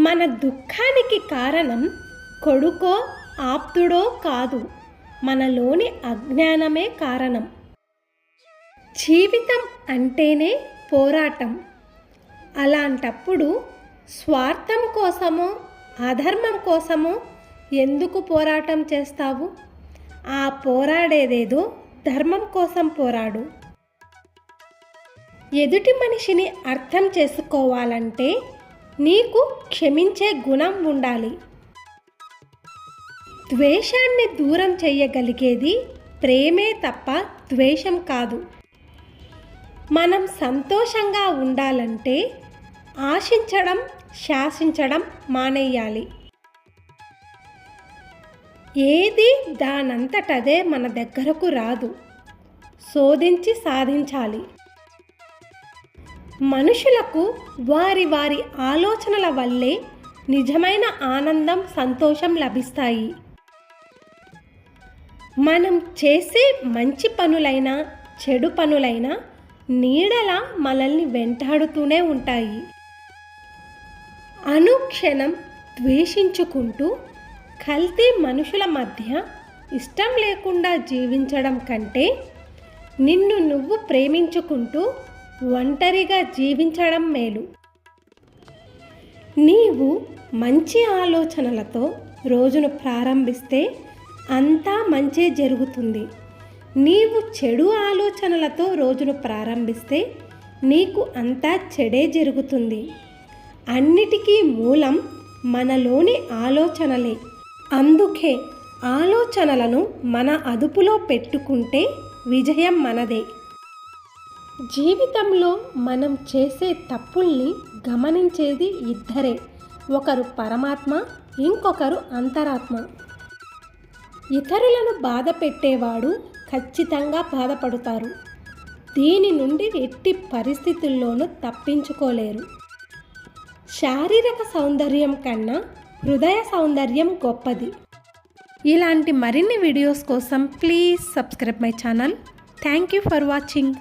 మన దుఃఖానికి కారణం కొడుకో ఆప్తుడో కాదు. మనలోని అజ్ఞానమే కారణం. జీవితం అంటేనే పోరాటం. అలాంటప్పుడు స్వార్థం కోసమో అధర్మం కోసమో ఎందుకు పోరాటం చేస్తావు? ఆ పోరాడేదేదో ధర్మం కోసం పోరాడు. ఎదుటి మనిషిని అర్థం చేసుకోవాలంటే నీకు క్షమించే గుణం ఉండాలి. ద్వేషాన్ని దూరం చెయ్యగలిగేది ప్రేమే తప్ప ద్వేషం కాదు. మనం సంతోషంగా ఉండాలంటే ఆశించడం శాసించడం మానేయాలి. ఏది దానంతటదే మన దగ్గరకు రాదు. శోధించి సాధించాలి. మనుషులకు వారి వారి ఆలోచనల వల్లే నిజమైన ఆనందం సంతోషం లభిస్తాయి. మనం చేసే మంచి పనులైనా చెడు పనులైనా నీడలా మనల్ని వెంటాడుతూనే ఉంటాయి. అనుక్షణం ద్వేషించుకుంటూ కల్తీ మనుషుల మధ్య ఇష్టం లేకుండా జీవించడం కంటే నిన్ను నువ్వు ప్రేమించుకుంటూ ఒంటరిగా జీవించడం మేలు. నీవు మంచి ఆలోచనలతో రోజును ప్రారంభిస్తే అంతా మంచే జరుగుతుంది. నీవు చెడు ఆలోచనలతో రోజును ప్రారంభిస్తే నీకు అంతా చెడే జరుగుతుంది. అన్నిటికీ మూలం మనలోని ఆలోచనలే. అందుకే ఆలోచనలను మన అదుపులో పెట్టుకుంటే విజయం మనదే. జీవితంలో మనం చేసే తప్పుల్ని గమనించేది ఇద్దరే. ఒకరు పరమాత్మ ఇంకొకరు అంతరాత్మ. ఇతరులను బాధ పెట్టేవాడు ఖచ్చితంగా బాధపడతారు. దీని నుండి ఎట్టి పరిస్థితుల్లోనూ తప్పించుకోలేరు. శారీరక సౌందర్యం కన్నా హృదయ సౌందర్యం గొప్పది. ఇలాంటి మరిన్ని వీడియోస్ కోసం please subscribe my channel. Thank you for watching.